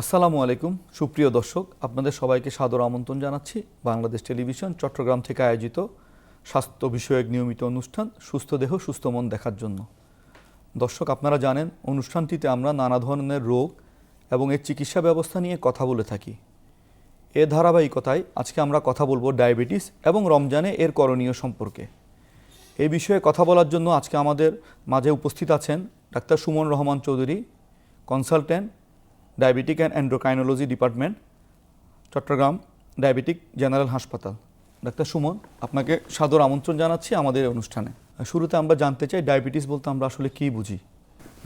আসসালামু আলাইকুম। সুপ্রিয় দর্শক, আপনাদের সবাইকে সাদর আমন্ত্রণ জানাচ্ছি। বাংলাদেশ টেলিভিশন চট্টগ্রাম থেকে আয়োজিত স্বাস্থ্য বিষয়ক নিয়মিত অনুষ্ঠান সুস্থ দেহ, সুস্থ মন দেখার জন্য। দর্শক, আপনারা জানেন, অনুষ্ঠানটিতে আমরা নানা ধরনের রোগ এবং এর চিকিৎসা ব্যবস্থা নিয়ে কথা বলে থাকি। এ ধারাবাহিকতায় আজকে আমরা কথা বলব ডায়াবেটিস এবং রমজানে এর করণীয় সম্পর্কে। এই বিষয়ে কথা বলার জন্য আজকে আমাদের মাঝে উপস্থিত আছেন doctor Suman Rahman Chowdhury, consultant diabetic and endocrinology department, Chittagong diabetic general হাসপাতাল। ডাক্তার সুমন, আপনাকে সাদর আমন্ত্রণ জানাচ্ছি আমাদের অনুষ্ঠানে। শুরুতে আমরা জানতে চাই, ডায়াবেটিস বলতে আমরা আসলে কী বুঝি?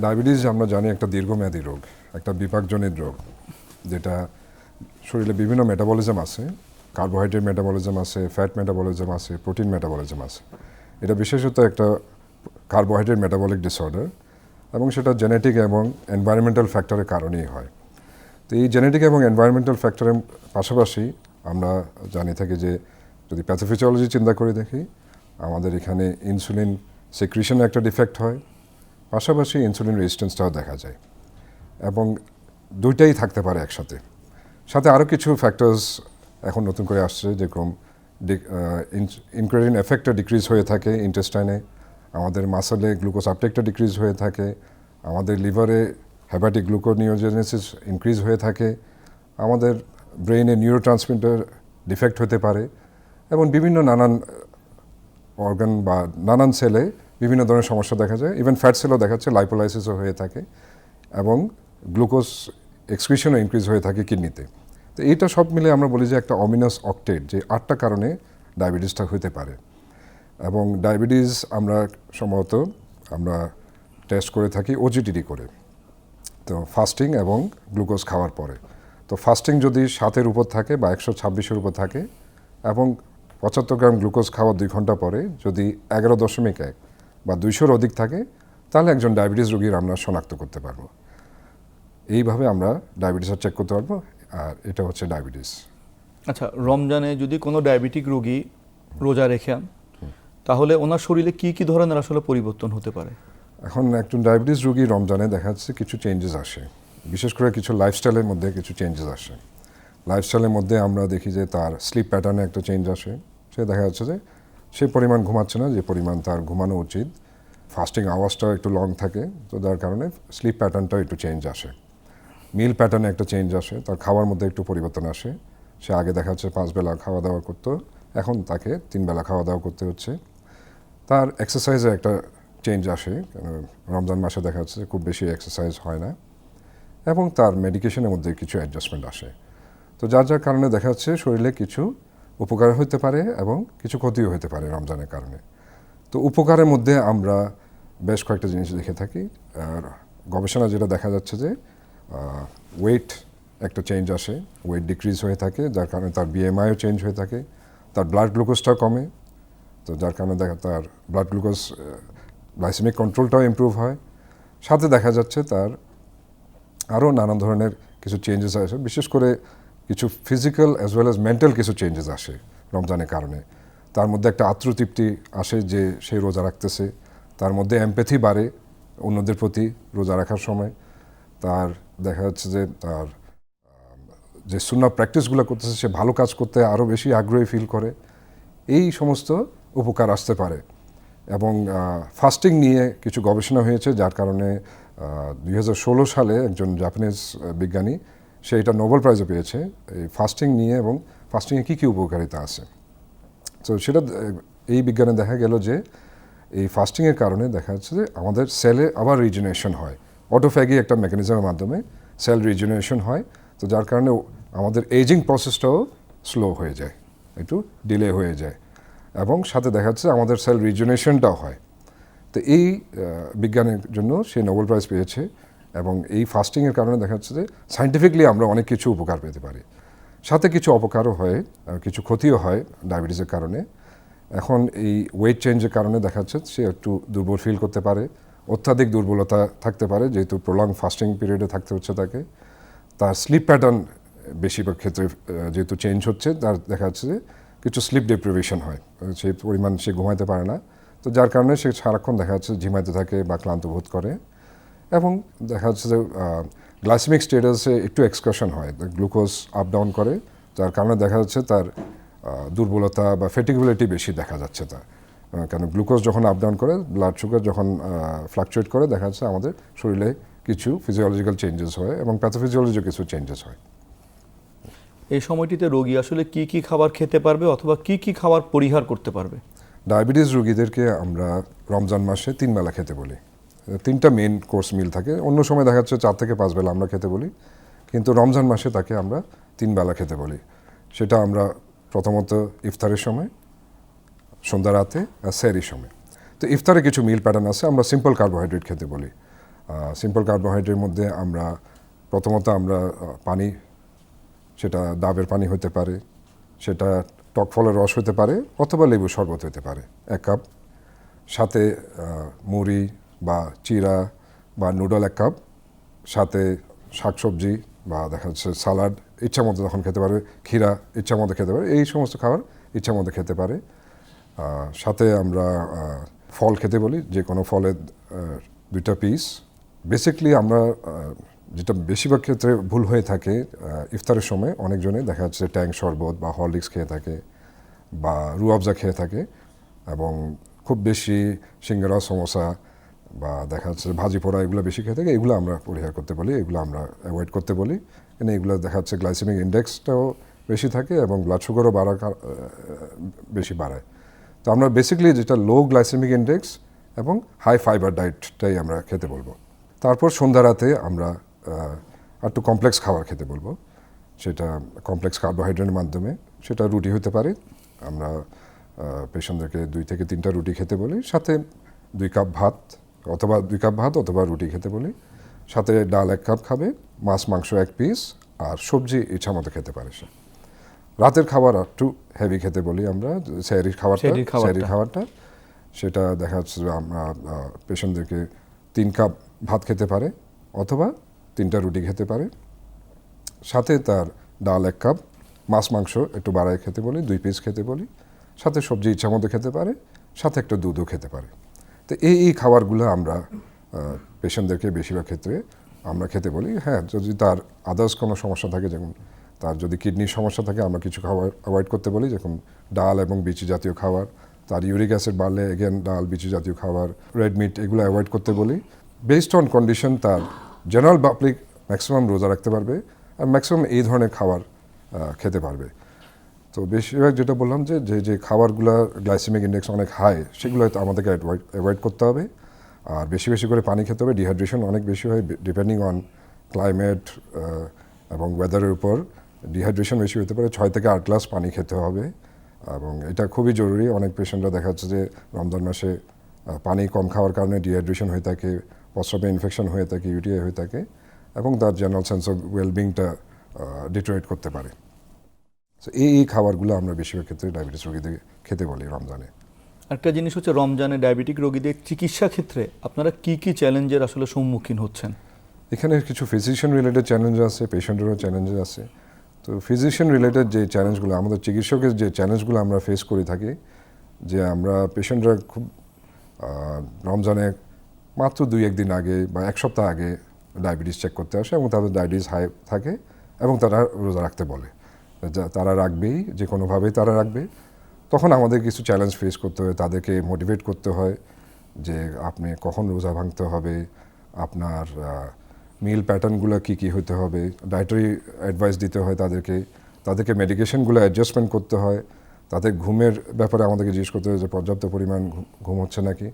ডায়াবেটিস আমরা জানি একটা দীর্ঘমেয়াদী রোগ, একটা বিপাকজনিত রোগ, যেটা শরীরে বিভিন্ন মেটাবলিজম আছে কার্বোহাইড্রেট মেটাবলিজম আছে ফ্যাট মেটাবলিজম আছে প্রোটিন মেটাবলিজম আছে। এটা বিশেষত একটা কার্বোহাইড্রেট মেটাবলিক ডিসঅর্ডার এবং সেটা জেনেটিক এবং এনভায়রনমেন্টাল ফ্যাক্টরের কারণেই হয়। তো এই জেনেটিক এবং এনভায়রনমেন্টাল ফ্যাক্টরের পাশাপাশি আমরা জানি থাকি যে যদি প্যাথোফিজিওলজি চিন্তা করে দেখি, আমাদের এখানে ইনসুলিন সিক্রিশনে একটা ডিফেক্ট হয়, পাশাপাশি ইনসুলিন রেজিস্ট্যান্সটাও দেখা যায় এবং দুইটাই থাকতে পারে একসাথে। সাথে আরও কিছু ফ্যাক্টরস এখন নতুন করে আসছে যেরকম ইনক্রেডিন এফেক্টটা ডিক্রিজ হয়ে থাকে ইন্টেস্টাইনে আমাদের মাসলে গ্লুকোজ আপটেকটা ডিক্রিজ হয়ে থাকে, আমাদের লিভারে হ্যাপাটিক গ্লুকোনিওজেনেসিস ইনক্রিজ হয়ে থাকে, আমাদের ব্রেইনে নিউরো ট্রান্সমিটার ডিফেক্ট হতে পারে, এবং বিভিন্ন নানান অর্গান বা নানান সেলে বিভিন্ন ধরনের সমস্যা দেখা যায় ইভেন ফ্যাট সেলও দেখাচ্ছে লাইপোলাইসিসও হয়ে থাকে, এবং গ্লুকোজ এক্সক্রিশনও ইনক্রিজ হয়ে থাকে কিডনিতে তো এইটা সব মিলে আমরা বলি যে একটা অমিনাস অকটেট যে আটটা কারণে ডায়াবেটিসটা হতে পারে। এবং ডায়াবেটিস আমরা সম্ভবত আমরা টেস্ট করে থাকি ওজিটিডি করে। তো ফাস্টিং এবং গ্লুকোজ খাওয়ার পরে। তো ফাস্টিং যদি সাতের উপর থাকে বা একশো ছাব্বিশের উপর থাকে এবং পঁচাত্তর গ্রাম গ্লুকোজ খাওয়ার দুই ঘণ্টা পরে যদি এগারো দশমিক এক বা দুইশোর অধিক থাকে, তাহলে একজন ডায়াবেটিস রোগীর আমরা শনাক্ত করতে পারব। এইভাবে আমরা ডায়াবেটিসটা চেক করতে পারব আর এটা হচ্ছে ডায়াবেটিস আচ্ছা রমজানে যদি কোনো ডায়াবেটিক রোগী রোজা রেখেন, তাহলে ওনার শরীরে কি কি ধরনের আসলে পরিবর্তন হতে পারে? এখন একজন ডায়াবেটিস রোগী রমজানে দেখা যাচ্ছে কিছু চেঞ্জেস আসে। বিশেষ করে কিছু লাইফস্টাইলের মধ্যে কিছু চেঞ্জেস আসে। লাইফস্টাইলের মধ্যে আমরা দেখি যে তার স্লিপ প্যাটার্নে একটা চেঞ্জ আসে। সে দেখা যাচ্ছে যে সেই পরিমাণ ঘুমাচ্ছে না, যে পরিমাণ তার ঘুমানো উচিত। ফাস্টিং আওয়াজটাও একটু লং থাকে, তো যার কারণে স্লিপ প্যাটার্নটাও একটু চেঞ্জ আসে। মিল প্যাটার্নে একটা চেঞ্জ আসে, তার খাওয়ার মধ্যে একটু পরিবর্তন আসে। সে আগে দেখা যাচ্ছে পাঁচ বেলা খাওয়া দাওয়া করতো, এখন তাকে তিন বেলা খাওয়া দাওয়া করতে হচ্ছে। তার এক্সারসাইজে একটা চেঞ্জ আসে রমজান মাসে দেখা যাচ্ছে খুব বেশি এক্সারসাইজ হয় না, এবং তার মেডিকেশনের মধ্যে কিছু অ্যাডজাস্টমেন্ট আসে। তো যার যার কারণে দেখা যাচ্ছে শরীরে কিছু উপকার হতে পারে এবং কিছু ক্ষতিও হতে পারে রমজানের কারণে। তো উপকারের মধ্যে আমরা বেশ কয়েকটা জিনিস দেখে থাকি। আর গবেষণা যেটা দেখা যাচ্ছে যে ওয়েট একটা চেঞ্জ আসে ওয়েট ডিক্রিজ হয়ে থাকে, যার কারণে তার বিএমআইও চেঞ্জ হয়ে থাকে, তার ব্লাড গ্লুকোজটাও কমে। তো যার কারণে দেখা, তার ব্লাড গ্লুকোজ গ্লাইসেমিক কন্ট্রোলটাও ইমপ্রুভ হয়। সাথে দেখা যাচ্ছে তার আরও নানান ধরনের কিছু চেঞ্জেস আসে। বিশেষ করে কিছু physical as well as mental কিছু চেঞ্জেস আসে রমজানের কারণে। তার মধ্যে একটা আত্মতৃপ্তি আসে যে সে রোজা রাখতেছে। তার মধ্যে এমপ্যাথি বাড়ে অন্যদের প্রতি রোজা রাখার সময়। তার দেখা যাচ্ছে যে তার যে শূন্য প্র্যাকটিসগুলো করতেছে, সে ভালো কাজ করতে আরও বেশি আগ্রহী ফিল করে। এই সমস্ত উপকার আসতে পারে। এবং ফাস্টিং নিয়ে কিছু গবেষণা হয়েছে, যার কারণে দুই হাজার ষোলো সালে একজন জাপানিজ বিজ্ঞানী, সে এটা নোবেল প্রাইজও পেয়েছে, এই ফাস্টিং নিয়ে এবং ফাস্টিংয়ে কী কী উপকারিতা আছে। তো সেটা এই বিজ্ঞানে দেখা গেল যে, এই ফাস্টিংয়ের কারণে দেখা যাচ্ছে যে, আমাদের সেলে আবার রিজেনারেশন হয়। অটোফ্যাগি একটা মেকানিজমের মাধ্যমে সেল রিজেনারেশন হয়, তো যার কারণে আমাদের এজিং প্রসেসটাও স্লো হয়ে যায়, একটু ডিলে হয়ে যায়। এবং সাথে দেখা যাচ্ছে আমাদের সেল রিজেনারেশনটাও হয়। তো এই বিজ্ঞানের জন্য সে নোবেল প্রাইজ পেয়েছে এবং এই ফাস্টিংয়ের কারণে দেখা যাচ্ছে যে সাইন্টিফিকলি আমরা অনেক কিছু উপকার পেতে পারি। সাথে কিছু অপকারও হয় কিছু ক্ষতিও হয় ডায়াবেটিসের কারণে। এখন এই ওয়েট চেঞ্জের কারণে দেখা যাচ্ছে সে একটু দুর্বল ফিল করতে পারে, অত্যাধিক দুর্বলতা থাকতে পারে, যেহেতু প্রলং ফাস্টিং পিরিয়ডে থাকতে হচ্ছে তাকে। তার স্লিপ প্যাটার্ন বেশিরভাগ ক্ষেত্রে যেহেতু চেঞ্জ হচ্ছে, তার দেখা যাচ্ছে যে কিছু স্লিপ ডিপ্রিভেশন হয়। সেই পরিমাণ সে ঘুমাইতে পারে না। তো যার কারণে সে সারাক্ষণ দেখা যাচ্ছে ঝিমাইতে থাকে বা ক্লান্ত বোধ করে। এবং দেখা যাচ্ছে যে গ্লাইসেমিক স্টেটাসে একটু এক্সকারশন হয়। গ্লুকোজ আপ ডাউন করে। যার কারণে দেখা যাচ্ছে তার দুর্বলতা বা ফেটিগিবিলিটি বেশি দেখা যাচ্ছে তার। কেন গ্লুকোজ যখন আপ ডাউন করে ব্লাড সুগার যখন ফ্লাকচুয়েট করে, দেখা যাচ্ছে আমাদের শরীরে কিছু ফিজিওলজিক্যাল চেঞ্জেস হয় এবং প্যাথোফিজিওলজিও কিছু চেঞ্জেস হয়। এই সময়টিতে রোগী আসলে কি কি খাবার খেতে পারবে অথবা কি কি খাবার পরিহার করতে পারবে? ডায়াবেটিস রোগীদেরকে আমরা রমজান মাসে তিন বেলা খেতে বলি। তিনটা মেন কোর্স মিল থাকে। অন্য সময় দেখা যাচ্ছে চার থেকে পাঁচ বেলা আমরা খেতে বলি। কিন্তু রমজান মাসে তাকে আমরা তিন বেলা খেতে বলি। সেটা আমরা প্রথমত ইফতারের সময়, সন্ধ্যা রাতে আর স্যারির সময়। তো ইফতারে কিছু মিল প্যাটার্ন আছে, আমরা সিম্পল কার্বোহাইড্রেট খেতে বলি। সিম্পল কার্বোহাইড্রেটের মধ্যে আমরা প্রথমত আমরা পানি সেটা ডাবের পানি হতে পারে, সেটা টক ফলের রস হতে পারে অথবা লেবু শরবত হতে পারে। এক কাপ সাথে মুড়ি বা চিরা বা নুডল এক কাপ, সাথে শাকসবজি বা দেখা যাচ্ছে সালাড, ইচ্ছা মতো তখন খেতে পারবে ক্ষীরা ইচ্ছা মতো খেতে পারে, এই সমস্ত খাবার ইচ্ছা মতো খেতে পারে। সাথে আমরা ফল খেতে বলি, যে কোনো ফলের দুইটা পিস বেসিকলি আমরা যেটা বেশিরভাগ ক্ষেত্রে ভুল হয়ে থাকে ইফতারের সময় অনেকজনে দেখা যাচ্ছে ট্যাং শরবত বা হরলিক্স খেয়ে থাকে বা রুয়াবজা খেয়ে থাকে এবং খুব বেশি সিঙ্গারা, সমোসা বা দেখা যাচ্ছে ভাজি পোড়া এগুলো বেশি খেয়ে থাকে। এগুলো আমরা পরিহার করতে বলি, এগুলো আমরা অ্যাভয়েড করতে বলি। কিন্তু এগুলো দেখা যাচ্ছে গ্লাইসেমিক ইন্ডেক্সটাও বেশি থাকে এবং ব্লাড সুগারও বাড়ার বেশি বাড়ায়। তো আমরা বেসিক্যালি যেটা লো গ্লাইসেমিক ইন্ডেক্স এবং হাই ফাইবার ডায়েটটাই আমরা খেতে বলব। তারপর সন্ধ্যা রাতে আমরা একটু কমপ্লেক্স খাবার খেতে বলব। সেটা কমপ্লেক্স কার্বোহাইড্রেটের মাধ্যমে সেটা রুটি হতে পারে। আমরা পেশেন্টদেরকে দুই থেকে তিনটা রুটি খেতে বলি সাথে দুই কাপ ভাত অথবা দুই কাপ ভাত অথবা রুটি খেতে বলি। সাথে ডাল এক কাপ খাবে মাছ মাংস এক পিস আর সবজি ইচ্ছা মতো খেতে পারে সে। রাতের খাবার একটু হেভি খেতে বলি আমরা স্যারির খাবারটা। স্যারির খাবারটা। সেটা দেখা যাচ্ছে আমরা পেশেন্টদেরকে তিন কাপ ভাত খেতে পারে অথবা তিনটা রুটি খেতে পারে। সাথে তার ডাল এক কাপ, মাছ, মাংস একটু বাড়ায় খেতে বলি, দুই পিস খেতে বলি। সাথে সবজি ইচ্ছা মতো খেতে পারে, সাথে একটা দুধও খেতে পারে। তো এই এই খাবারগুলো আমরা পেশেন্টদেরকে বেশিরভাগ ক্ষেত্রে আমরা খেতে বলি। হ্যাঁ যদি তার আদার্স কোনো সমস্যা থাকে, যেমন তার যদি কিডনির সমস্যা থাকে, আমরা কিছু খাবার অ্যাভয়েড করতে বলি যেমন ডাল এবং বিচি জাতীয় খাবার। তার ইউরিক অ্যাসিড বাড়লে এগেন ডাল, বিচি জাতীয় খাবার রেড মিট এগুলো অ্যাভয়েড করতে বলি। বেসড অন কন্ডিশন তার জেনারেল পাবলিক ম্যাক্সিমাম রোজা রাখতে পারবে আর ম্যাক্সিমাম এই ধরনের খাবার খেতে পারবে। তো বেশিরভাগ যেটা বললাম যে যে যে খাবারগুলো গ্লাইসেমিক ইন্ডেক্স অনেক হাই সেগুলো হয়তো আমাদেরকে অ্যাভয়েড করতে হবে। আর বেশি বেশি করে পানি খেতে হবে। ডিহাইড্রেশন অনেক বেশি হয় ডিপেন্ডিং অন ক্লাইমেট এবং ওয়েদারের উপর। ডিহাইড্রেশন বেশি হতে পারে, ছয় থেকে আট গ্লাস পানি খেতে হবে। এবং এটা খুবই জরুরি। অনেক পেশেন্টরা দেখা যাচ্ছে যে, রমজান মাসে পানি কম খাওয়ার কারণে ডিহাইড্রেশন হয়ে থাকে। প্রস্রাবে ইনফেকশন হয়ে থাকে ইউটিআই হয়ে থাকে এবং তার জেনারেল সেন্স অফ ওয়েলবিংটা ডিটোরেট করতে পারে। তো এই এই খাবারগুলো আমরা বেশিরভাগ ক্ষেত্রে ডায়াবেটিস রোগীদের খেতে বলি রমজানে। একটা জিনিস হচ্ছে রমজানে ডায়াবেটিক রোগীদের চিকিৎসা ক্ষেত্রে আপনারা কি কি চ্যালেঞ্জের আসলে সম্মুখীন হচ্ছেন? এখানে কিছু ফিজিশিয়ান রিলেটেড চ্যালেঞ্জ আছে পেশেন্টেরও চ্যালেঞ্জ আছে। তো ফিজিশিয়ান রিলেটেড যে চ্যালেঞ্জগুলো আমাদের চিকিৎসকের যে চ্যালেঞ্জগুলো আমরা ফেস করে থাকি যে আমরা পেশেন্টরা খুব রমজানে মাত্র দুই, একদিন আগে বা এক সপ্তাহ আগে ডায়াবেটিস চেক করতে আসে এবং তাদের ডায়াবেটিস হাই থাকে এবং তারা রোজা রাখতে বলে। তারা রাখবেই, যে কোনোভাবেই তারা রাখবে। তখন আমাদের কিছু চ্যালেঞ্জ ফেস করতে হয়, তাদেরকে মোটিভেট করতে হয় যে আপনি কখন রোজা ভাঙতে হবে, আপনার মিল প্যাটার্নগুলো কী কী হতে হবে। ডায়েটারি অ্যাডভাইস দিতে হয় তাদেরকে তাদেরকে মেডিকেশনগুলো অ্যাডজাস্টমেন্ট করতে হয়। তাদের ঘুমের ব্যাপারে আমাদেরকে জিজ্ঞেস করতে হয় যে পর্যাপ্ত পরিমাণ ঘুম হচ্ছে নাকি?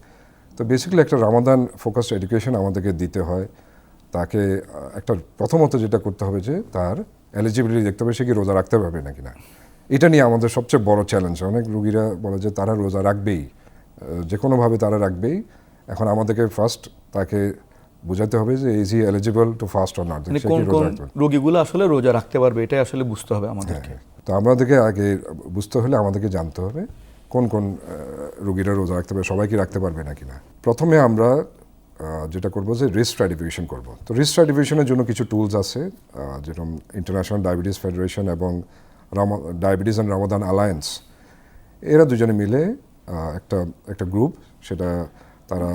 তো বেসিক্যালি একটা রামাদান ফোকাসড এডুকেশন আমাদেরকে দিতে হয়। তাকে একটা প্রথমত যেটা করতে হবে যে তার এলিজিবিলিটি দেখতে হবে সে কি রোজা রাখতে পারবে নাকি না। এটা নিয়ে আমাদের সবচেয়ে বড় চ্যালেঞ্জ অনেক রুগীরা বলে যে তারা রোজা রাখবেই। যে কোনোভাবে তারা রাখবেই। এখন আমাদেরকে ফার্স্ট তাকে বোঝাতে হবে যে is he eligible to fast or not কোন কোন রোগীগুলো আসলে রোজা রাখতে পারবে এটাই আসলে বুঝতে হবে আমাদেরকে। তো আমাদেরকে আগে বুঝতে হলে আমাদেরকে জানতে হবে কোন কোন রোগীরা রোজা রাখতে পারে, সবাই কি রাখতে পারবে না? প্রথমে আমরা যেটা করব যে রিস্ক স্ট্র্যাটিফিকেশন করব। তো রিস্ক স্ট্র্যাটিফিকেশনের জন্য কিছু টুলস আছে যেরকম ইন্টারন্যাশনাল ডায়াবেটিস ফেডারেশন এবং ডায়াবেটিস অ্যান্ড রামাদান অ্যালায়েন্স এরা দুজনে মিলে একটা একটা গ্রুপ সেটা তারা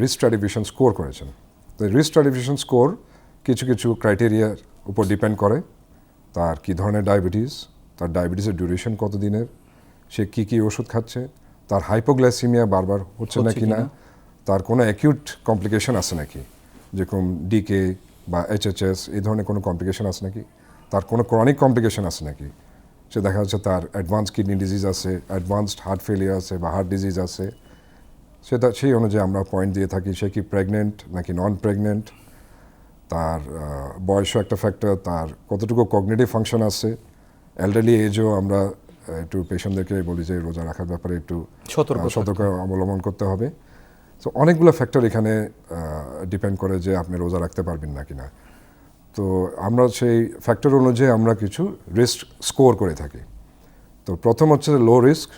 রিস্ক স্ট্র্যাটিফিকেশন স্কোর করেছেন। তো রিস্ক স্ট্র্যাটিফিকেশন স্কোর কিছু কিছু ক্রাইটেরিয়ার উপর ডিপেন্ড করে, তার কী ধরনের ডায়াবেটিস তার ডায়াবেটিসের ডিউরেশন কত দিনের সে কী কী ওষুধ খাচ্ছে তার হাইপোগ্লাইসিমিয়া বারবার হচ্ছে না হচ্ছে কি না তার কোনো অ্যাকিউট কমপ্লিকেশন আছে নাকি? যেরকম ডিকে বা এইচএচএস এই ধরনের কোনো কমপ্লিকেশন আছে নাকি? তার কোনো ক্রনিক কমপ্লিকেশন আছে নাকি? সে দেখা যাচ্ছে তার অ্যাডভান্স কিডনি ডিজিজ আছে অ্যাডভান্সড হার্ট ফেলিয়ার আছে বা হার্ট ডিজিজ আছে। সেটা সেই অনুযায়ী আমরা পয়েন্ট দিয়ে থাকি সে কি প্রেগনেন্ট নাকি নন প্রেগনেন্ট তার বয়সও একটা ফ্যাক্টর তার কতটুকু কগনেটিভ ফাংশন আছে? এল্ডারলি এজও আমরা একটু পেশেন্টদেরকে বলি যে রোজা রাখার ব্যাপারে একটু সতর্ক সতর্ক অবলম্বন করতে হবে। তো অনেকগুলো ফ্যাক্টর এখানে ডিপেন্ড করে যে আপনি রোজা রাখতে পারবেন না কিনা। তো আমরা সেই ফ্যাক্টর অনুযায়ী আমরা কিছু রিস্ক স্কোর করে থাকি। তো প্রথম হচ্ছে লো রিস্ক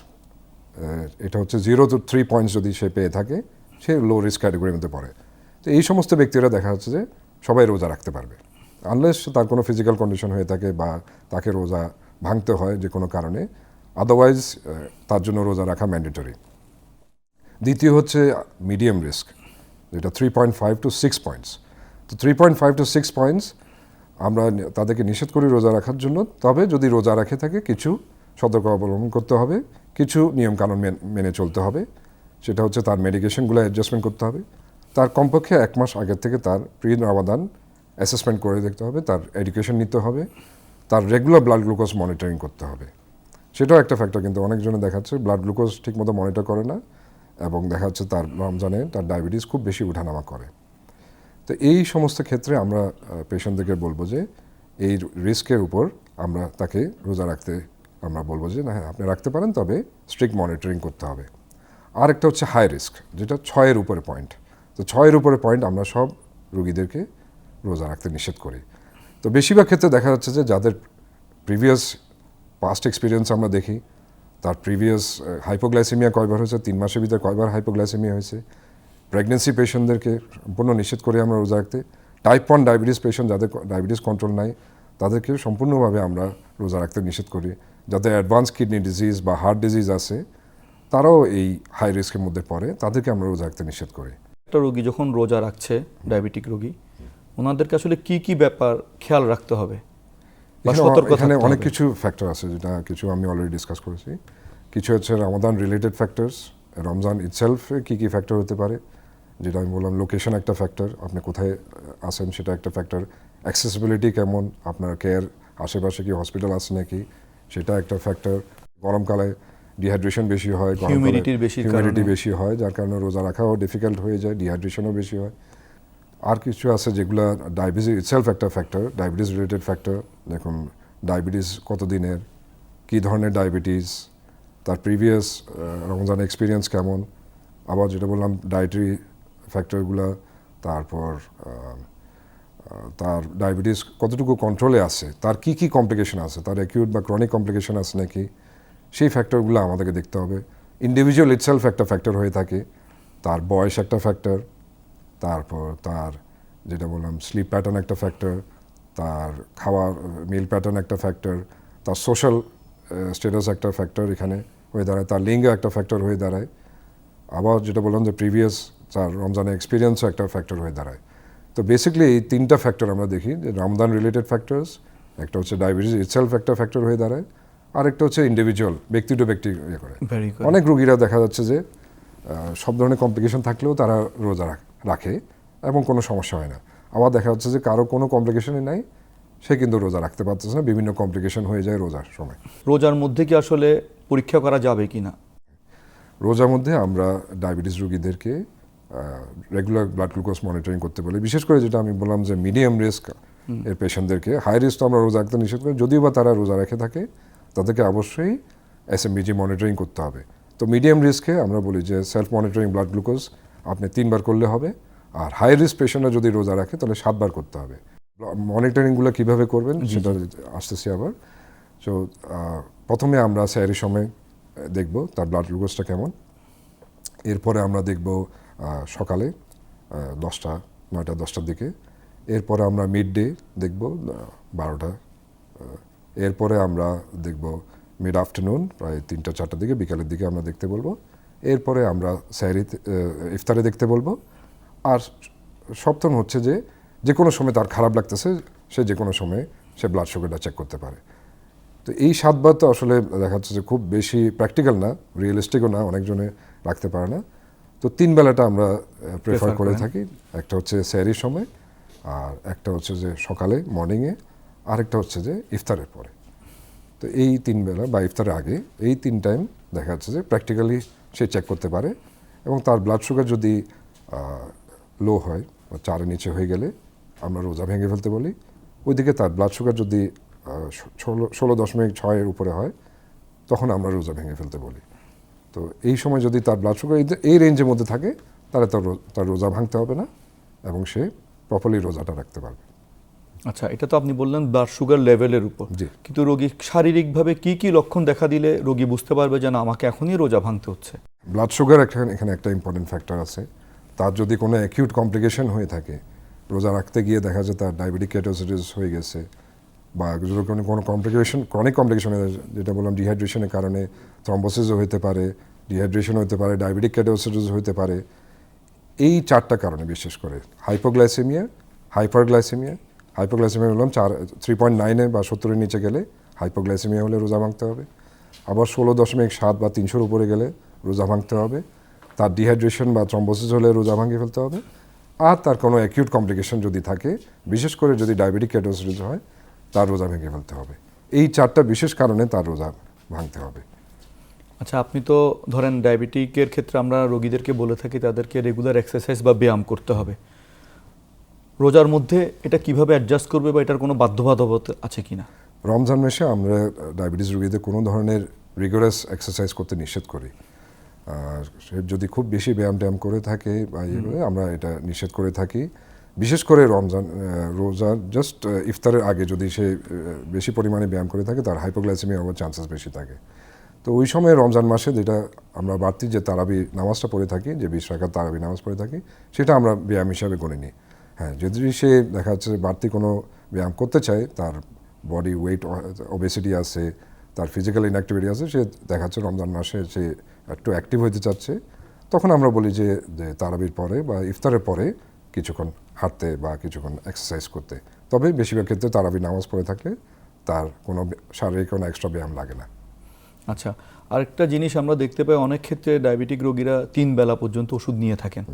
এটা হচ্ছে জিরো টু থ্রি পয়েন্টস যদি সে পেয়ে থাকে সে লো রিস্ক ক্যাটাগরির মধ্যে পড়ে। তো এই সমস্ত ব্যক্তিরা দেখা যাচ্ছে যে সবাই রোজা রাখতে পারবে। আনলেস তার কোনো ফিজিক্যাল কন্ডিশন হয়ে থাকে বা তাকে রোজা ভাঙতে হয় যে কোনো কারণে। আদারওয়াইজ তার জন্য রোজা রাখা ম্যান্ডেটরি দ্বিতীয় হচ্ছে মিডিয়াম রিস্ক যেটা three point five to six points তো three point five to six points আমরা তাদেরকে নিষেধ করি রোজা রাখার জন্য। তবে যদি রোজা রাখে থাকে, কিছু সতর্ক অবলম্বন করতে হবে, কিছু নিয়মকানুন মেন- চলতে হবে। সেটা হচ্ছে তার মেডিকেশনগুলো অ্যাডজাস্টমেন্ট করতে হবে। তার কমপক্ষে এক মাস আগের থেকে তার প্রি রামাদান অ্যাসেসমেন্ট করে দেখতে হবে, তার এডুকেশন নিতে হবে। তার রেগুলার ব্লাড গ্লুকোজ মনিটরিং করতে হবে। সেটাও একটা ফ্যাক্টর কিন্তু অনেকজনে দেখাচ্ছে ব্লাড গ্লুকোজ ঠিকমতো মনিটর করে না এবং দেখা যাচ্ছে তার রমজানে তার ডায়াবেটিস খুব বেশি উঠানামা করে। তো এই সমস্ত ক্ষেত্রে আমরা পেশেন্টদেরকে বলব যে এই রিস্কের উপর আমরা তাকে রোজা রাখতে, আমরা বলব যে না হ্যাঁ আপনি রাখতে পারেন, তবে স্ট্রিক্ট মনিটরিং করতে হবে। আর একটা হচ্ছে হাই রিস্ক যেটা ছয়ের উপরে পয়েন্ট তো ছয়ের উপরে পয়েন্ট আমরা সব রুগীদেরকে রোজা রাখতে নিষেধ করি। তো বেশিরভাগ ক্ষেত্রে দেখা যাচ্ছে যে যাদের প্রিভিয়াস পাস্ট এক্সপিরিয়েন্স আমরা দেখি, তার প্রিভিয়াস হাইপোগ্লাইসেমিয়া কয়বার হয়েছে, তিন মাসের ভিতরে কয়বার হাইপোগ্লাইসেমিয়া হয়েছে প্রেগনেন্সি পেশেন্টদেরকে সম্পূর্ণ নিষেধ করে আমরা রোজা রাখতে। টাইপ ওয়ান ডায়াবেটিস পেশেন্ট যাদের ডায়াবেটিস কন্ট্রোল নাই তাদেরকে সম্পূর্ণভাবে আমরা রোজা রাখতে নিষেধ করি। যাদের অ্যাডভান্স কিডনি ডিজিজ বা হার্ট ডিজিজ আছে, তারাও এই হাই রিস্কের মধ্যে পড়ে, তাদেরকে আমরা রোজা রাখতে নিষেধ করি। একটা রোগী যখন রোজা রাখছে ডায়াবেটিক রোগী ওনাদেরকে আসলে কি কি ব্যাপার খেয়াল রাখতে হবে? এখানে অনেক কিছু ফ্যাক্টর আছে যেটা কিছু আমি অলরেডি ডিসকাস করেছি। কিছু হচ্ছে Ramadan related factors Ramzan itself কি কি ফ্যাক্টর হতে পারে? যেটা আমি বললাম লোকেশন একটা ফ্যাক্টর আপনি কোথায় আছেন সেটা একটা ফ্যাক্টর অ্যাক্সেসিবিলিটি কেমন? আপনার কেয়ার আশেপাশে কি হসপিটাল আছে নাকি? সেটা একটা ফ্যাক্টর গরমকালে ডিহাইড্রেশন বেশি হয় হিউমিডিটি বেশি হয় যার কারণে রোজা রাখাও ডিফিকাল্ট হয়ে যায় ডিহাইড্রেশনও বেশি হয়। আর কিছু আছে যেগুলো ডায়াবেটিস ইটসেলফ একটা ফ্যাক্টর ডায়াবেটিস রিলেটেড ফ্যাক্টর দেখুন ডায়াবেটিস কত দিনের কী ধরনের ডায়াবেটিস তার প্রিভিয়াস রমজান এক্সপিরিয়েন্স কেমন, আবার যেটা বললাম ডায়েটারি ফ্যাক্টরগুলো তারপর তার ডায়াবেটিস কতটুকু কন্ট্রোলে আছে, তার কি কি কমপ্লিকেশন আছে, তার অ্যাকিউট বা ক্রনিক কমপ্লিকেশন আছে নাকি, সেই ফ্যাক্টরগুলো আমাদেরকে দেখতে হবে। ইন্ডিভিজুয়াল ইটসেলফ একটা ফ্যাক্টর হয়ে থাকে, তার বয়স একটা ফ্যাক্টর তারপর তার যেটা বললাম স্লিপ প্যাটার্ন একটা ফ্যাক্টর তার খাওয়ার মিল প্যাটার্ন একটা ফ্যাক্টর তার সোশ্যাল স্টেটাস একটা ফ্যাক্টর এখানে হয়ে দাঁড়ায় তার লিঙ্গ একটা ফ্যাক্টর হয়ে দাঁড়ায়। আবার যেটা বললাম যে প্রিভিয়াস তার রমজানের এক্সপিরিয়েন্সও একটা ফ্যাক্টর হয়ে দাঁড়ায়। তো বেসিক্যালি এই তিনটা ফ্যাক্টর আমরা দেখি যে রমজান রিলেটেড ফ্যাক্টরস একটা হচ্ছে ডায়াবেটিস ইটসেলফ একটা ফ্যাক্টর হয়ে দাঁড়ায় আর একটা হচ্ছে ইন্ডিভিজুয়াল ব্যক্তি টু ব্যক্তি ইয়ে করে। অনেক রুগীরা দেখা যাচ্ছে যে সব ধরনের কমপ্লিকেশন থাকলেও তারা রোজা রাখ- রাখে এবং কোনো সমস্যা হয় না। আবার দেখা যাচ্ছে যে কারও কোনো কমপ্লিকেশনই নাই সে কিন্তু রোজা রাখতে পারতেছে না বিভিন্ন কমপ্লিকেশন হয়ে যায় রোজার সময়। রোজার মধ্যে কি আসলে পরীক্ষা করা যাবে কি না রোজার মধ্যে আমরা ডায়াবেটিস রোগীদেরকে রেগুলার ব্লাড গ্লুকোজ মনিটরিং করতে বলি। বিশেষ করে যেটা আমি বললাম যে মিডিয়াম রিস্ক এর পেশেন্টদেরকে হাই রিস্ক তো আমরা রোজা রাখতে নিষেধ করি যদিও বা তারা রোজা রেখে থাকে তাদেরকে অবশ্যই এস মনিটরিং করতে হবে। তো মিডিয়াম রিস্কে আমরা বলি যে সেলফ মনিটরিং ব্লাড গ্লুকোজ আপনি তিনবার করলে হবে আর হাই রিস্ক পেশেন্টরা যদি রোজা রাখে তাহলে সাতবার করতে হবে। মনিটরিংগুলো কীভাবে করবেন সেটা আসতেছি আবার। তো প্রথমে আমরা স্যারের সময় দেখব তার ব্লাড গ্লুকোজটা কেমন। এরপরে আমরা দেখব সকালে দশটা নয়টা দশটার দিকে। এরপরে আমরা মিড ডে দেখব বারোটা এরপরে আমরা দেখব মিড আফটারনুন প্রায় তিনটা চারটার দিকে বিকালের দিকে আমরা দেখতে বলব। এরপরে আমরা স্যারি ইফতারে দেখতে বলব। আর সপ্তম হচ্ছে যে যে কোনো সময় তার খারাপ লাগতেছে সে যে কোনো সময় সে ব্লাড সুগারটা চেক করতে পারে। তো এই সাতবার তো আসলে দেখা যাচ্ছে যে খুব বেশি প্র্যাকটিক্যাল না রিয়েলিস্টিকও না অনেকজনে রাখতে পারে না। তো তিন বেলাটা আমরা প্রেফার করে থাকি। একটা হচ্ছে স্যারির সময় আর একটা হচ্ছে যে সকালে মর্নিংয়ে আরেকটা হচ্ছে যে ইফতারের পরে। তো এই তিন বেলা বা ইফতারের আগে এই তিন টাইম দেখা যাচ্ছে যে প্র্যাকটিক্যালি সে চেক করতে পারে এবং তার ব্লাড সুগার যদি লো হয় বা চারের নিচে হয়ে গেলে আমরা রোজা ভেঙে ফেলতে বলি, ওইদিকে তার ব্লাড সুগার যদি ষোলো ষোলো দশমিক ছয়ের উপরে হয়, তখন আমরা রোজা ভেঙে ফেলতে বলি। তো এই সময় যদি তার ব্লাড সুগার এই রেঞ্জের মধ্যে থাকে, তাহলে তার তার রোজা ভাঙতে হবে না এবং সে প্রপারলি রোজাটা রাখতে পারবে। আচ্ছা এটা তো আপনি বললেন ব্লাড সুগার লেভেলের উপর। কিন্তু রোগী শারীরিকভাবে কি কি লক্ষণ দেখা দিলে রোগী বুঝতে পারবে যে না আমাকে এখনই রোজা ভাঙতে হচ্ছে? ব্লাড সুগার একটা এখানে একটা ইম্পর্টেন্ট ফ্যাক্টর আছে। তার যদি কোনো অ্যাকিউট কমপ্লিকেশন হয়ে থাকে রোজা রাখতে গিয়ে দেখা যায় তার ডায়াবেটিক কেটোসিটিস হয়ে গেছে বা কোনো কোনো কমপ্লিকেশন ক্রনিক কমপ্লিকেশন যেটা বললাম ডিহাইড্রেশনের কারণে থ্রম্বোসিসও হতে পারে ডিহাইড্রেশন হতে পারে ডায়াবেটিক কেটোসিটিস হতে পারে এই চারটা কারণে বিশেষ করে হাইপোগ্লাইসেমিয়া হাইপারগ্লাইসেমিয়া হাইপোগ্লাইসেমিয়া বললাম চার থ্রি পয়েন্ট নাইনে বা সত্তরের নিচে গেলে হাইপোগ্লাইসেমিয়া হলে রোজা ভাঙতে হবে। আবার ষোলো দশমিক সাত বা তিনশোর উপরে গেলে রোজা ভাঙতে হবে। তার ডিহাইড্রেশন বা থ্রম্বোসিস হলে রোজা ভাঙিয়ে ফেলতে হবে। আর তার কোনো অ্যাকিউট কমপ্লিকেশন যদি থাকে, বিশেষ করে যদি ডায়াবেটিক ক্যাটোসিস হয়, তার রোজা ভেঙে ফেলতে হবে। এই চারটা বিশেষ কারণে তার রোজা ভাঙতে হবে। আচ্ছা আপনি তো ধরেন ডায়াবেটিকের ক্ষেত্রে আমরা রোগীদেরকে বলে থাকি, তাদেরকে রেগুলার এক্সারসাইজ বা ব্যায়াম করতে হবে। রোজার মধ্যে এটা কীভাবে অ্যাডজাস্ট করবে বা এটার কোনো বাধ্যবাধকতা আছে কিনা রমজান মাসে আমরা ডায়াবেটিস রোগীদের কোনো ধরনের রিগারাস এক্সারসাইজ করতে নিষেধ করি। আর সে যদি খুব বেশি ব্যায়াম ট্যায়াম করে থাকে বা ইয়ে আমরা এটা নিষেধ করে থাকি। বিশেষ করে রমজান রোজার জাস্ট ইফতারের আগে যদি সে বেশি পরিমাণে ব্যায়াম করে থাকে তার হাইপোগ্লাইসেমিয়া হওয়ার চান্সেস বেশি থাকে। তো ওই সময় রমজান মাসে যেটা আমরা বাড়তি যে তারাবি নামাজটা পড়ে থাকি যে বিশ রাখার তারাবি নামাজ পড়ে থাকি সেটা আমরা ব্যায়াম হিসাবে গণে নিই। হ্যাঁ যদি সে দেখা যাচ্ছে বাড়তি কোনো ব্যায়াম করতে চায় তার বডি ওয়েট ওবেসিটি আছে তার ফিজিক্যাল ইনঅ্যাক্টিভিটি আছে সে দেখা যাচ্ছে রমজান মাসে সে একটু অ্যাক্টিভ হতে চাচ্ছে তখন আমরা বলি যে তারাবির পরে বা ইফতারের পরে কিছুক্ষণ হাঁটতে বা কিছুক্ষণ এক্সারসাইজ করতে। তবে বেশিরভাগ ক্ষেত্রে তারাবি নামাজ পড়ে থাকলে তার কোনো শারীরিক কোনো এক্সট্রা ব্যায়াম লাগে না। আচ্ছা আরেকটা জিনিস আমরা দেখতে পাই অনেক ক্ষেত্রে ডায়াবেটিক রোগীরা তিন বেলা পর্যন্ত ওষুধ নিয়ে থাকেন।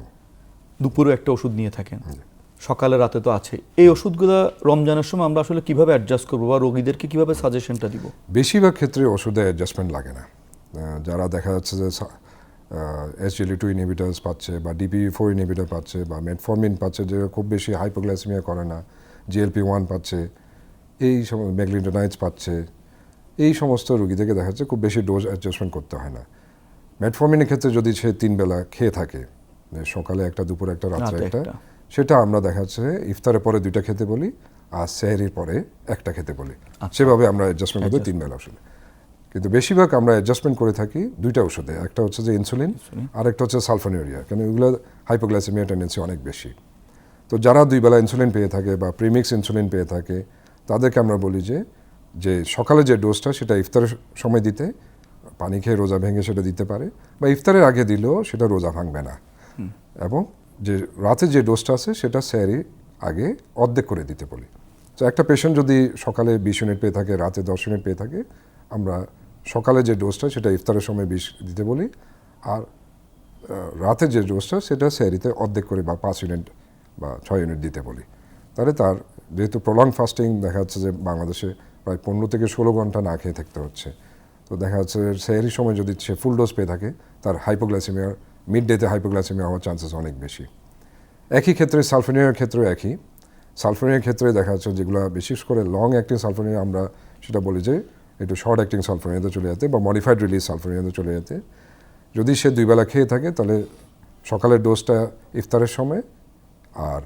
দুপুরে একটা ওষুধ নিয়ে থাকেন। সকালে রাতে তো আছে এই ওষুধগুলো রমজানের সময় আমরা আসলে কীভাবে অ্যাডজাস্ট করব বা রোগীদেরকে কীভাবে সাজেশনটা দিব? বেশিরভাগ ক্ষেত্রে ওষুধে অ্যাডজাস্টমেন্ট লাগে না। যারা দেখা যাচ্ছে যে এসজিলি টু ইনহিবিটার্স পাচ্ছে বা ডিপি ফোর ইনহিবিটার পাচ্ছে বা মেটফর্মিন পাচ্ছে যে খুব বেশি হাইপোগ্লাইসেমিয়া করে না জিএলপি ওয়ান পাচ্ছে এই সমস্ত ম্যাগলিন্ডোনাইটস পাচ্ছে এই সমস্ত রোগীদেরকে দেখা যাচ্ছে খুব বেশি ডোজ অ্যাডজাস্টমেন্ট করতে হয় না। মেটফর্মিনের ক্ষেত্রে যদি সে তিন বেলা খেয়ে থাকে সকালে একটা দুপুরে একটা রাত্রে রাতে একটা একটা। সেটা আমরা দেখা যাচ্ছে ইফতারের পরে দুইটা খেতে বলি আর সেহরির পরে একটা খেতে বলি। আচ্ছা। সেভাবে আমরা অ্যাডজাস্টমেন্ট করতে তিন বেলা ওষুধে কিন্তু বেশিরভাগ আমরা অ্যাডজাস্টমেন্ট করে থাকি দুইটা ওষুধে একটা হচ্ছে যে ইনসুলিন আর একটা হচ্ছে সালফোনিউরিয়া কেন এগুলো হাইপোগ্লাইসেমিয়া টেন্ডেন্সি অনেক বেশি। তো যারা দুই বেলা ইনসুলিন পেয়ে থাকে বা প্রিমিক্স ইনসুলিন পেয়ে থাকে তাদেরকে আমরা বলি যে যে সকালে যে ডোজটা সেটা ইফতারের সময় দিতে পানি খেয়ে রোজা ভেঙে সেটা দিতে পারে বা ইফতারের আগে দিলেও সেটা রোজা ভাঙবে না। এবং যে রাতে যে ডোজটা আছে, সেটা স্যারি আগে অর্ধেক করে দিতে বলি। তো একটা পেশেন্ট যদি সকালে বিশ ইউনিট পেয়ে থাকে, রাতে দশ ইউনিট পেয়ে থাকে, আমরা সকালে যে ডোজটা, সেটা ইফতারের সময় বিষ দিতে বলি। আর রাতে যে ডোজটা, সেটা স্যারিতে অর্ধেক করে বা পাঁচ ইউনিট বা ছয় ইউনিট দিতে বলি। তাহলে তার যেহেতু প্রলং ফাস্টিং দেখা যাচ্ছে যে বাংলাদেশে প্রায় পনেরো থেকে ষোলো ঘণ্টা না খেয়ে থাকতে হচ্ছে। তো দেখা যাচ্ছে সেহরির সময় যদি সে ফুল ডোজ পেয়ে থাকে, তার হাইপোগ্লাইসেমিয়ার মিড ডেতে হাইপোগ্লাইসেমিয়া হওয়ার চান্সেস অনেক বেশি। একই ক্ষেত্রে সালফোনিয়ার ক্ষেত্রেও একই। সালফোনিয়ার ক্ষেত্রে দেখা যাচ্ছে যেগুলো বিশেষ করে লং অ্যাক্টিং সালফোনিয়া আমরা সেটা বলি যে একটু শর্ট অ্যাক্টিং সালফোনিয়াতে চলে যেতে বা মডিফাইড রিলিজ সালফোনিয়াতে চলে যেতে। যদি সে দুই বেলা খেয়ে থাকে, তাহলে সকালের ডোজটা ইফতারের সময় আর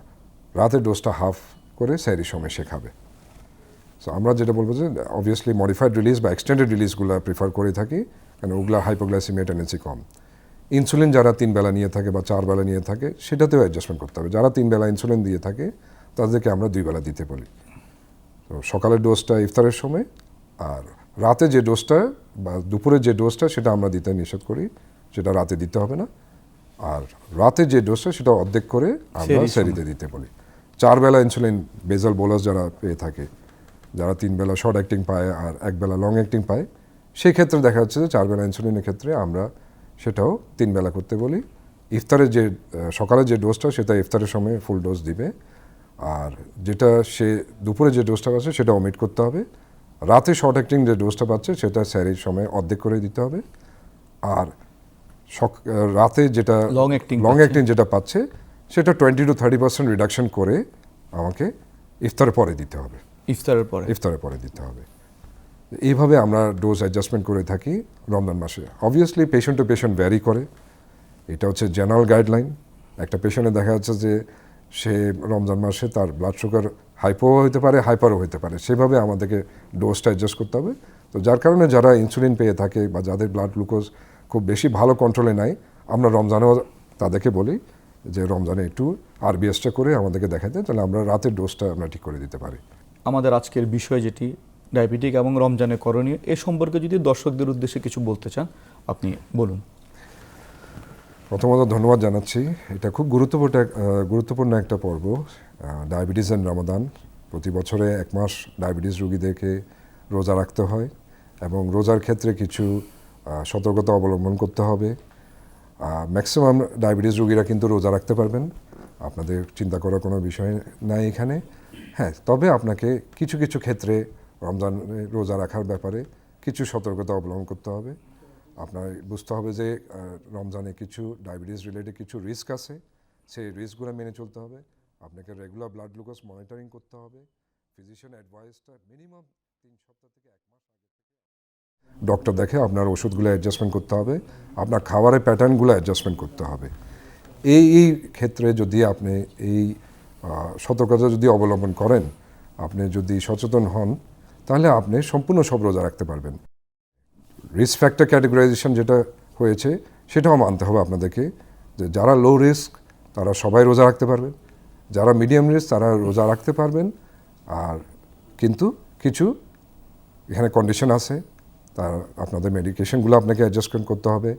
রাতের ডোজটা হাফ করে স্যারির সময় সে খাবে। সো আমরা যেটা বলব যে অবভিয়াসলি মডিফাইড রিলিজ বা এক্সটেন্ডেড রিলিজগুলো প্রিফার করে থাকি কারণ ওগুলা হাইপোগ্লাইসিমিয়া টেন্ডেন্সি কম। ইনসুলিন যারা তিন বেলা নিয়ে থাকে বা চার বেলা নিয়ে থাকে সেটাতেও অ্যাডজাস্টমেন্ট করতে হবে। যারা তিন বেলা ইনসুলিন দিয়ে থাকে তাদেরকে আমরা দুই বেলা দিতে বলি। তো সকালের ডোজটা ইফতারের সময় আর রাতে যে ডোজটা বা দুপুরের যে ডোজটা সেটা আমরা দিতে নিষেধ করি সেটা রাতে দিতে হবে না। আর রাতে যে ডোজটা সেটা অর্ধেক করে আমরা সেরিতে দিতে বলি। চার বেলা ইনসুলিন বেজাল বোলাস যারা পেয়ে থাকে যারা তিন বেলা শর্ট অ্যাক্টিং পায় আর এক বেলা লং অ্যাক্টিং পায় সেই ক্ষেত্রে দেখা যাচ্ছে যে চার বেলা ইনসুলিনের ক্ষেত্রে আমরা সেটাও তিন বেলা করতে বলি। ইফতারের যে আহ, সকালের যে ডোজটা সেটা ইফতারের সময় ফুল ডোজ দিবে। আর যেটা সে দুপুরে যে ডোজটা পাচ্ছে সেটা অমিট করতে হবে। রাতে শর্ট অ্যাক্টিং যে ডোজটা পাচ্ছে সেটা স্যারির সময় অর্ধেক করে দিতে হবে। আর সক- রাতে যেটা লং অ্যাক্টিং লং অ্যাক্টিং যেটা পাচ্ছে সেটা twenty to thirty percent reduction করে আমাকে ইফতারের পরে দিতে হবে। ইফতারের পরে। ইফতারের পরে দিতে হবে। এইভাবে আমরা ডোজ অ্যাডজাস্টমেন্ট করে থাকি রমজান মাসে। Obviously patient to patient vary করে। এটা হচ্ছে জেনারেল গাইডলাইন একটা পেশেন্টে দেখা যাচ্ছে যে সে রমজান মাসে তার ব্লাড সুগার হাইপো হতে পারে হাইপারও হতে পারে। সেভাবে আমাদেরকে ডোজটা অ্যাডজাস্ট করতে হবে। তো যার কারণে যারা ইনসুলিন পেয়ে থাকে বা যাদের ব্লাড গ্লুকোজ খুব বেশি ভালো কন্ট্রোলে নাই, আমরা রমজানেও তাদেরকে বলি যে রমজানে একটু আরবিএসটা করে আমাদেরকে দেখাতে, তাহলে আমরা রাতের ডোজটা আমরা ঠিক করে দিতে পারি। আমাদের আজকের বিষয় যেটি ডায়াবেটিক এবং রমজানের করণীয়, এ সম্পর্কে যদি দর্শকদের উদ্দেশ্যে কিছু বলতে চান, আপনি বলুন। প্রথমত ধন্যবাদ জানাচ্ছি। এটা খুব গুরুত্বপূর্ণ গুরুত্বপূর্ণ একটা পর্ব ডায়াবেটিস অ্যান্ড রমাদান। প্রতি বছরে এক মাস ডায়াবেটিস রোগীদেরকে রোজা রাখতে হয় এবং রোজার ক্ষেত্রে কিছু সতর্কতা অবলম্বন করতে হবে। ম্যাক্সিমাম ডায়াবেটিস রোগীরা কিন্তু রোজা রাখতে পারবেন। আপনাদের চিন্তা করার কোনো বিষয় নাই এখানে। হ্যাঁ তবে আপনাকে কিছু কিছু ক্ষেত্রে রমজান রোজা রাখার ব্যাপারে কিছু সতর্কতা অবলম্বন করতে হবে। আপনার বুঝতে হবে যে রমজানে কিছু ডায়াবেটিস রিলেটেড কিছু রিস্ক আছে। সেই রিস্কগুলো মেনে চলতে হবে। আপনাকে রেগুলার ব্লাড গ্লুকোজ মনিটরিং করতে হবে। ফিজিশিয়ান অ্যাডভাইসটা মিনিমাম তিন সপ্তাহ থেকে এক মাস আগে ডক্টর দেখে আপনার ওষুধগুলো অ্যাডজাস্টমেন্ট করতে হবে। আপনার খাবারের প্যাটার্নগুলো অ্যাডজাস্টমেন্ট করতে হবে। এই এই ক্ষেত্রে যদি আপনি এই সতর্কতা যদি অবলম্বন করেন, আপনি যদি সচেতন হন তাহলে আপনি সম্পূর্ণ সব রোজা রাখতে পারবেন। রিস্ক ফ্যাক্টর ক্যাটেগরাইজেশন যেটা হয়েছে, সেটাও মানতে হবে আপনাদেরকে যে যারা লো রিস্ক তারা সবাই রোজা রাখতে পারবেন যারা মিডিয়াম রিস্ক তারা রোজা রাখতে পারবেন। আর কিন্তু কিছু এখানে কন্ডিশন আছে, তার আপনাদের মেডিকেশনগুলো আপনাকে অ্যাডজাস্টমেন্ট করতে হবে।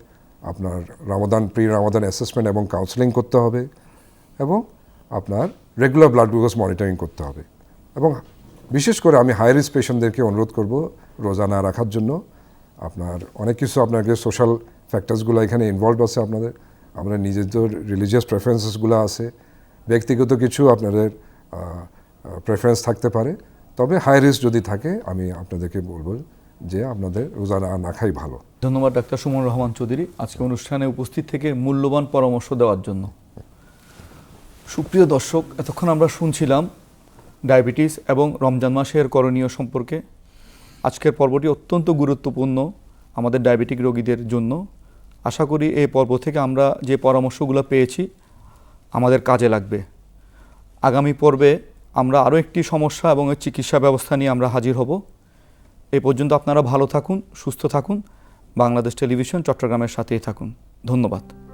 আপনার রামাদান প্রি রামাদান অ্যাসেসমেন্ট এবং কাউন্সেলিং করতে হবে এবং আপনার রেগুলার ব্লাড গ্লুকোজ মনিটরিং করতে হবে। এবং বিশেষ করে আমি হাই রিস্ক পেশেন্টদেরকে অনুরোধ করব রোজা না রাখার জন্য। আপনার অনেক কিছু আপনাকে সোশ্যাল ফ্যাক্টরসগুলো এখানে ইনভলভ আছে আপনাদের। আপনার নিজেদের রিলিজিয়াস প্রেফারেন্সেসগুলো আছে। ব্যক্তিগত কিছু আপনাদের প্রেফারেন্স থাকতে পারে। তবে হাই রিস্ক যদি থাকে, আমি আপনাদেরকে বলব যে আপনাদের রোজা না খাই ভালো। ধন্যবাদ ডাক্তার সুমন রহমান চৌধুরী। আজকে অনুষ্ঠানে উপস্থিত থেকে মূল্যবান পরামর্শ দেওয়ার জন্য। সুপ্রিয় দর্শক, এতক্ষণ আমরা শুনছিলাম ডায়াবেটিস এবং রমজান মাসের করণীয় সম্পর্কে আজকের পর্বটি অত্যন্ত গুরুত্বপূর্ণ আমাদের ডায়াবেটিক রোগীদের জন্য। আশা করি এই পর্ব থেকে আমরা যে পরামর্শগুলো পেয়েছি আমাদের কাজে লাগবে। আগামী পর্বে আমরা আরও একটি সমস্যা এবং এর চিকিৎসা ব্যবস্থা নিয়ে আমরা হাজির হব। এ পর্যন্ত আপনারা ভালো থাকুন, সুস্থ থাকুন। বাংলাদেশ টেলিভিশন, চট্টগ্রামের সাথেই থাকুন। ধন্যবাদ।